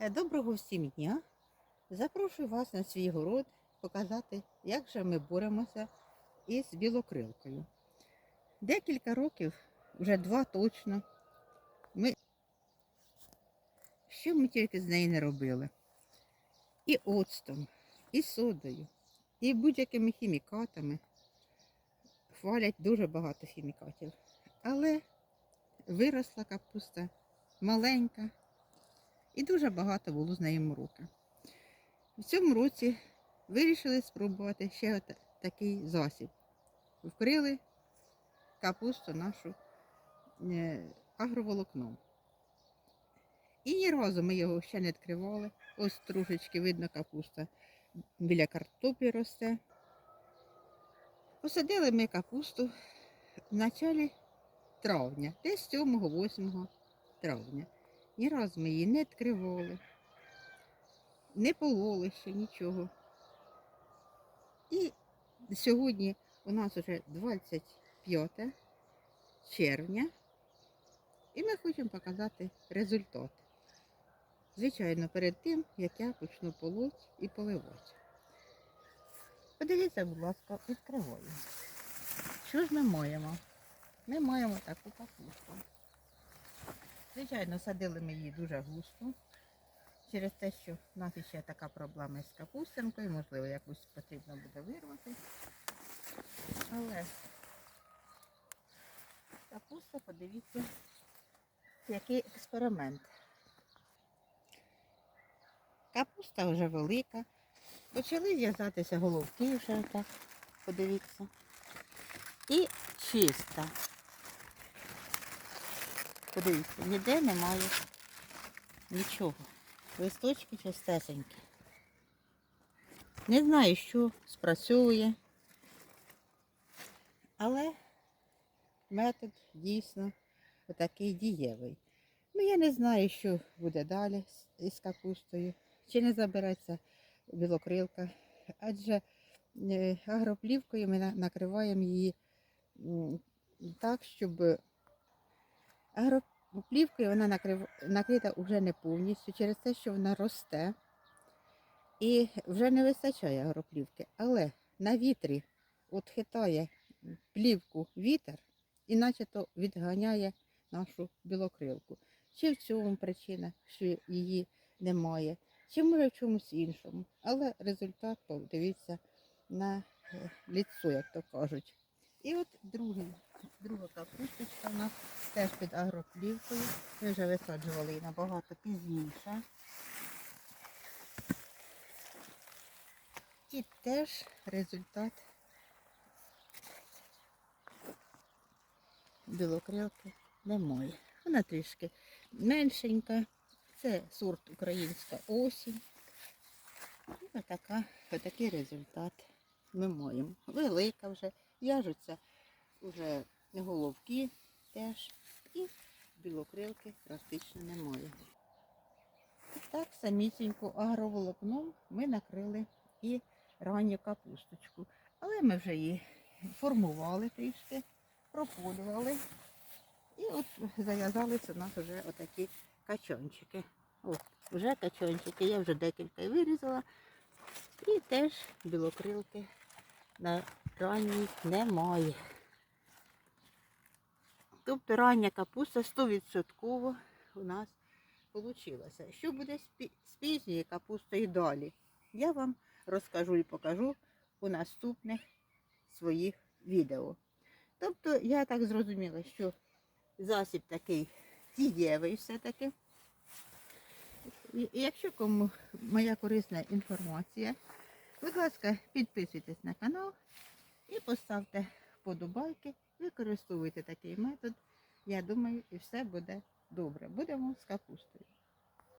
Е, Доброго всім дня! Запрошую вас на свій город показати, як же ми боремося із білокрилкою. Декілька років, вже два точно, ми що ми тільки з нею не робили. І оцтом, і содою, і будь-якими хімікатами. Хвалять дуже багато хімікатів. Але виросла капуста маленька, і дуже багато було з неї мороки. В цьому році вирішили спробувати ще такий засіб. Вкрили капусту нашу е, агроволокном. І ні разу ми його ще не відкривали. Ось трошечки видно капуста біля картоплі росте. Посадили ми капусту в началі травня, десь 7-8 травня. Ні разу ми її не відкривали, не пололи ще нічого. І сьогодні у нас вже 25 червня, і ми хочемо показати результат. Звичайно, перед тим, як я почну полоть і поливати. Подивіться, будь ласка, відкриваю. Що ж ми маємо? Ми маємо таку капусту. Звичайно, садили ми її дуже густо. Через те, що в нас ще така проблема з капустинкою, можливо, якусь потрібно буде вирвати. Але капуста, подивіться, який експеримент. Капуста вже велика. Почали в'язатися головки вже так, подивіться. І чиста. Подивіться, ніде немає нічого. Листочки чистесенькі. Не знаю, що спрацьовує, але метод дійсно такий дієвий. Ну, я не знаю, що буде далі із капустою, чи не забереться білокрилка, адже е, агроплівкою ми накриваємо її так, щоб Агроплівкою вона накрита вже не повністю через те, що вона росте і вже не вистачає агроплівки. Але на вітрі от хитає плівку вітер і начебто відганяє нашу білокрилку. Чи в цьому причина, що її немає, чи може в чомусь іншому. Але результат, подивіться, на е, ліцо, як то кажуть. І от другий, друга капусточка у нас теж під агроплівкою. Ми вже висаджували її набагато пізніше. І теж результат білокрилки немає. Вона трішки меншенька. Це сорт українська осінь. І отака, отакий результат ми маємо. Велика вже, в'яжуться вже головки теж. І білокрилки практично немає. Так самісінько агроволокном ми накрили і ранню капусточку. Але ми вже її формували трішки, прополювали. І от зав'язалися у нас вже отакі качончики. От, вже качончики, я вже декілька вирізала. І теж білокрилки на ранній немає. Тобто рання капуста 100% у нас вийшла. Що буде з пі- з пізньою капустою далі? Я вам розкажу і покажу у наступних своїх відео. Тобто я так зрозуміла, що засіб такий дієвий все-таки. І і якщо кому моя корисна інформація, будь ласка, підписуйтесь на канал і поставте вподобайки, використовуйте такий метод. Я думаю, і все буде добре. Будемо з капустою.